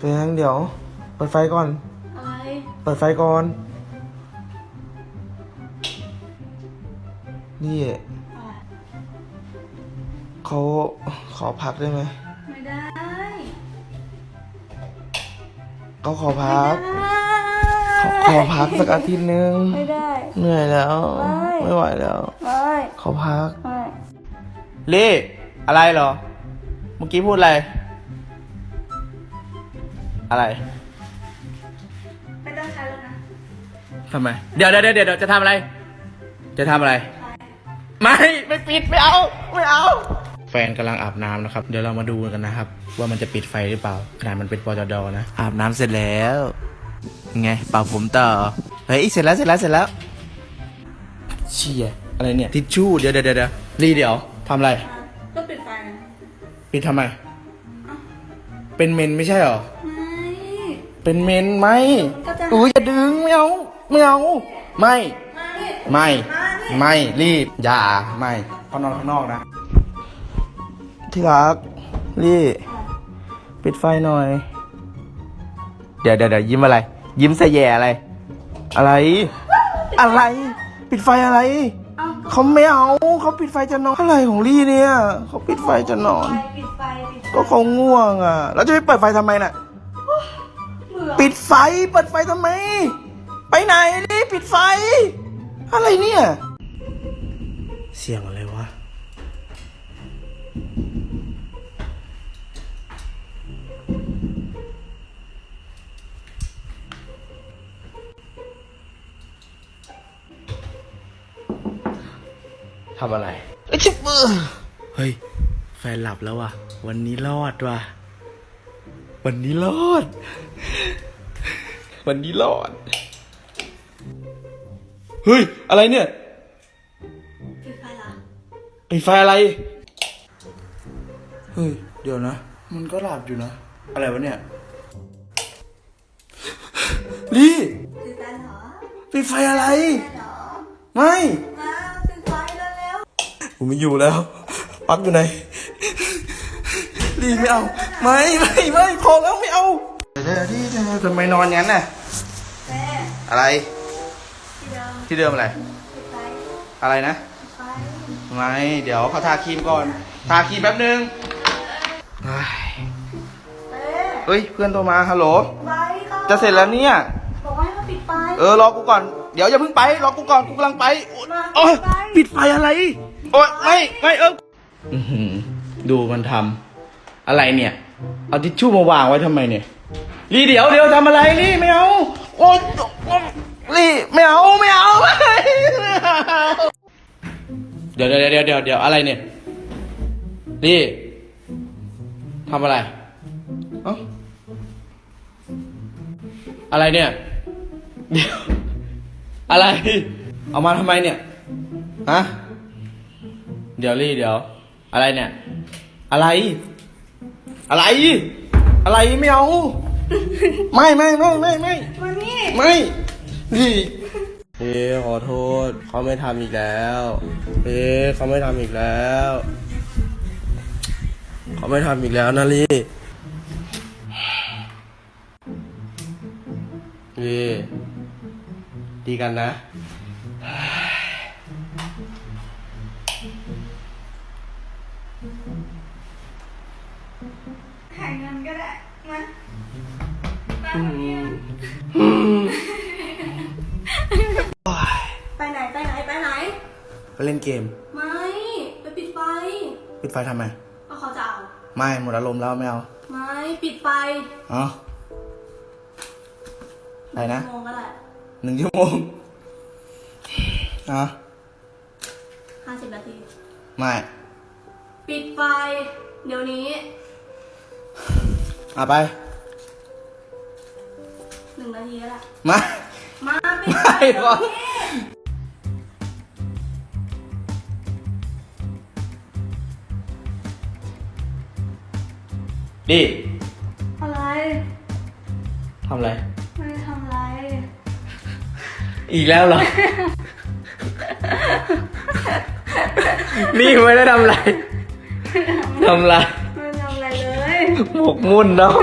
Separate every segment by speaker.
Speaker 1: เป็นยังเดี๋ยว เปิดไฟก่อน
Speaker 2: อะไร
Speaker 1: เปิดไฟก่อน นี่
Speaker 2: อะไร
Speaker 1: เขาขอพักได้ไหม
Speaker 2: ไม่ได้
Speaker 1: เขาขอพักเขาขอพักสักอาทิตย์นึง
Speaker 2: ไม่ได้
Speaker 1: เหนื่อยแล้ว
Speaker 2: ไม่
Speaker 1: ไม่ไหวแล้ว
Speaker 2: ไม่
Speaker 1: ขอพัก
Speaker 2: ไม่
Speaker 1: เล่ อะไรเหรอ เมื่อกี้พูดอะไร อะไร
Speaker 2: ไม่ต้องใช้แล้วนะ
Speaker 1: ทำไมเดี๋ยวเดี๋ยวเดี๋ยวเดี๋ยวจะทำอะไร จะทำอะไร ไม่ ไม่ปิด ไม่เอา ไม่เอา แฟนกำลังอาบน้ำนะครับ เดี๋ยวเรามาดูกันนะครับ ว่ามันจะปิดไฟหรือเปล่า ขนาดมันเป็นปจดนะ อาบน้ำเสร็จแล้ว ไง เป่าผมต่อ เฮ้ย เสร็จแล้ว เสร็จแล้ว เสร็จแล้ว เชี่ย อะไรเนี่ย ทิชชู่ เดี๋ยวเดี๋ยวเดี๋ยวรีเดี๋ยวทำอะไร
Speaker 2: ก็ปิดไฟนะ
Speaker 1: ปิดทำไม เป็นเมนไม่ใช่เหรอ
Speaker 2: ไม่
Speaker 1: เป็นเมนไหม
Speaker 2: ก็จะ
Speaker 1: อุ้ยอย่าดึงไม่เอาไม่เอาไม่
Speaker 2: มานี่
Speaker 1: ไม่
Speaker 2: มานี่
Speaker 1: ไม่รีบ อย่าไม่เขานอนข้างนอกนะ ที่รักรีปิดไฟหน่อย เดี๋ยวเดี๋ยวเดี๋ยวยิ้มอะไร ยิ้มใส่แย่อะไร อะไร อะไร ปิดไฟอะไร
Speaker 2: เอา
Speaker 1: เขาไม่เอาเขาปิดไฟจะนอนอะไรของลี่เนี่ยเขาปิดไฟจะนอน
Speaker 2: ไฟปิดไฟปิดไฟ
Speaker 1: ก็เขาง่วงอะ แล้วจะไปเปิดไฟทำไมน่ะ
Speaker 2: เบื่อ
Speaker 1: ปิ ดไฟ เปิดไฟทำไม ไปไหนนี่ปิดไฟ อะไรเนี่ย เสียงอะไรวะ ทำอะไรเอ้ยชิบมือเฮ้ย แฟนหลับแล้วว่ะ วันนี้รอดว่ะ วันนี้รอด วันนี้รอด เฮ้ย อะไรเนี่ย
Speaker 2: ปิดไฟละ
Speaker 1: ไอ้ไฟอะไร เฮ้ย เดี๋ยวนะ มันก็หลับอยู่นะ อะไรวะเนี่ย ลี่
Speaker 2: ปิดไฟเหรอ
Speaker 1: ปิดไฟอะไร
Speaker 2: เหรอ
Speaker 1: ไม่
Speaker 2: มาปิดไฟแล้วแล้ว
Speaker 1: ผมไม่อยู่แล้วปลั๊กอยู่ไหน ลี่ไม่เอา ไม่ ไม่ ไม่ พอแล้วไม่เอา เดี๋ยวที่เธอทำไมนอนงั้นน่ะ
Speaker 2: แม่
Speaker 1: อะไร
Speaker 2: ที่เดิม
Speaker 1: ที่เดิมอะไร
Speaker 2: ปิดไฟ
Speaker 1: อะไรนะ
Speaker 2: ปิดไฟ
Speaker 1: ไม่เดี๋ยวเขาทาครีมก่อน ทาครีมแป๊บนึงเฮ้ย
Speaker 2: เต้
Speaker 1: เฮ้ยเพื่อนโทรมาฮัลโหล
Speaker 2: ไฟก่อน
Speaker 1: จะเสร็จแล้วเนี่ย
Speaker 2: บอกว่าให้มาปิดไฟ
Speaker 1: เออรอกูก่อน เดี๋ยวอย่าเพิ่งไปรอกูก่อนกูกำลังไปโอ๊ย
Speaker 2: มา
Speaker 1: โอ๊ยปิดไฟอะไร โอ๊ยไม่ไม่เอออื้อหือดูมันทำอะไรเนี่ย เอาทิชชู่มาวางไว้ทำไมเนี่ย ลี่เดี๋ยวเดี๋ยวทำอะไรลี่ไม่เอาโอ๊ยลี่ไม่เอาไม่เอาไม่เอาเดี๋ยวเดี๋ยวเดี๋ยวเดี๋ยวเดี๋ยวอะไรเนี่ยลี่ทำอะไรเอ้าอะไรเนี่ยเดี๋ยวอะไร เอามาทำไมเนี่ยฮะเดี๋ยวลี่เดี๋ยว อะไรเนี่ย อะไร อะไร อะไรไม่เอา ไม่ไม่ไม่ไม่ไม่
Speaker 2: มานี่
Speaker 1: ไม่นี่เอ๊ขอโทษเขาไม่ทำอีกแล้วเอ๊เขาไม่ทำอีกแล้วเขาไม่ทำอีกแล้วนะลี่ลี่ดีกันนะ
Speaker 2: ไป
Speaker 1: เล่นเกม
Speaker 2: ไม่ ไปปิดไฟ
Speaker 1: ปิดไฟทำไม
Speaker 2: ก็เขาจะเอา
Speaker 1: ไม่หมดอารมณ์แล้วไม่เอา
Speaker 2: ไม่ ปิดไฟ
Speaker 1: อ๋ออะไรนะ
Speaker 2: โมงก็ได้
Speaker 1: หนึ่งชั่วโมงอ๋อ
Speaker 2: ห้าสิบนาที
Speaker 1: ไม่
Speaker 2: ปิดไฟ เดี๋ยวนี้
Speaker 1: เอาไป
Speaker 2: หนึ่งนาทีก็ได้
Speaker 1: มา
Speaker 2: มาปิด
Speaker 1: ไม่
Speaker 2: ไฟ
Speaker 1: ก่อน
Speaker 2: เดี๋ยวนี้
Speaker 1: ดิ
Speaker 2: อะไร
Speaker 1: ทำอะไร
Speaker 2: ไม่ได้ทำอะไร
Speaker 1: อีกแล้วเหรอ นี่ไม่ได้ทำอะไรทำอะไร
Speaker 2: ไม่ได้ทำอะไรเลย
Speaker 1: หมกมุ่นเนาะ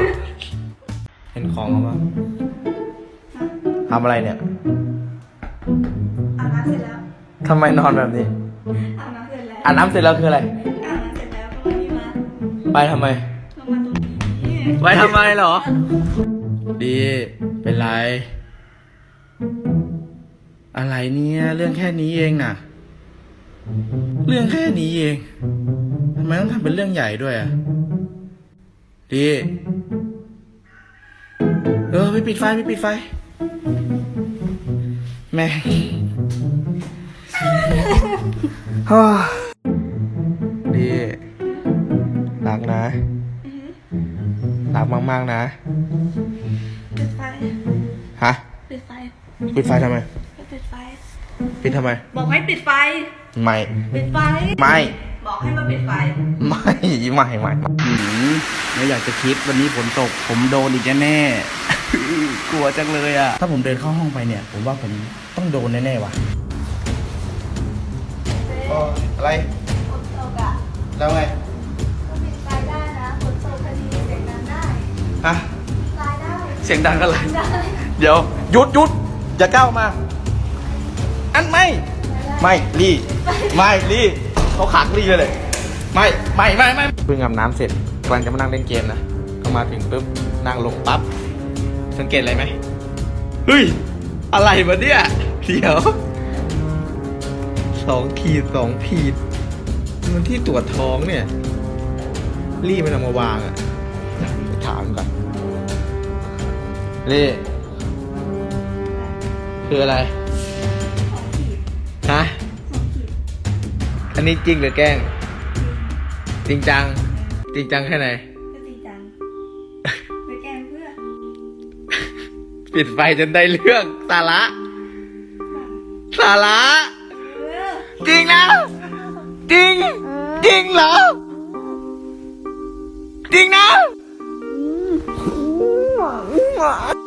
Speaker 1: ห็นของเขาปะทำอะไรเนี่ย
Speaker 2: อาบน้ำเสร็จแล้ว
Speaker 1: ทำไมนอนแบบนี้
Speaker 2: อาบน้ำเสร็จแล้ว
Speaker 1: อาบน้ำเสร็จแล้วคืออะไร
Speaker 2: อาบน้ำเสร็จแล้วก็มานี่มา
Speaker 1: ไปทำไม
Speaker 2: ลงมาตรงนี้
Speaker 1: ไปทำไมเหรอ ดีเป็นไร อะไรเนี่ยเรื่องแค่นี้เองน่ะ เรื่องแค่นี้เองทำไมต้องทำเป็นเรื่องใหญ่ด้วยอะดีเออไม่ปิดไฟไม่ปิดไฟ แม่งฮ่าดีรักนะ รักมาก ๆ นะ
Speaker 2: ปิดไฟ
Speaker 1: ฮะ
Speaker 2: ปิดไฟ
Speaker 1: ปิดไฟทำไม
Speaker 2: ปิดไฟ
Speaker 1: ปิดทำไม
Speaker 2: บอกให้ปิดไฟ
Speaker 1: ไม่
Speaker 2: ปิดไฟ
Speaker 1: ไม่
Speaker 2: บอกให้มาปิดไฟ
Speaker 1: ไม่ ไม่ ไม่ไม่อยากจะคิดวันนี้ฝนตก ผมโดนอีกแน่ๆกลัวจังเลยอะ ถ้าผมเดินเข้าห้องไปเนี่ย ผมว่าผมต้องโดนแน่ๆว่ะอะไร
Speaker 2: ฝนตกอะ
Speaker 1: แล้วไง ฮะเสียงดังอะไร เดี๋ยวหยุดหยุดอย่าก้าวมา อันไม่ ไม่รีไม่รีเขาขังรีเลย ไม่ไม่ไม่ไม่เพิ่งอาบน้ำเสร็จกำลังจะมานั่งเล่นเกมนะก็มาถึงปุ๊บนั่งลงปั๊บสังเกตอะไรไหมเฮ้ยอะไรวะเนี่ยเดี๋ยวสองขีดสองขีดมันที่ตรวจท้องเนี่ยรีบมันเอามาวางอะถามก่อน รีคืออะไร
Speaker 2: สองขีด
Speaker 1: ฮะ
Speaker 2: สองขีด
Speaker 1: อันนี้จริงหรือแกล้ง จริงจัง จริงจังแค่ไหน
Speaker 2: ก็จริงจังไปแกล้งเพื่อน
Speaker 1: ปิดไฟจนได้เรื่องสาระ สาระ
Speaker 2: เออ
Speaker 1: จริงนะจริง จริงเหรอ จริงนะ わ。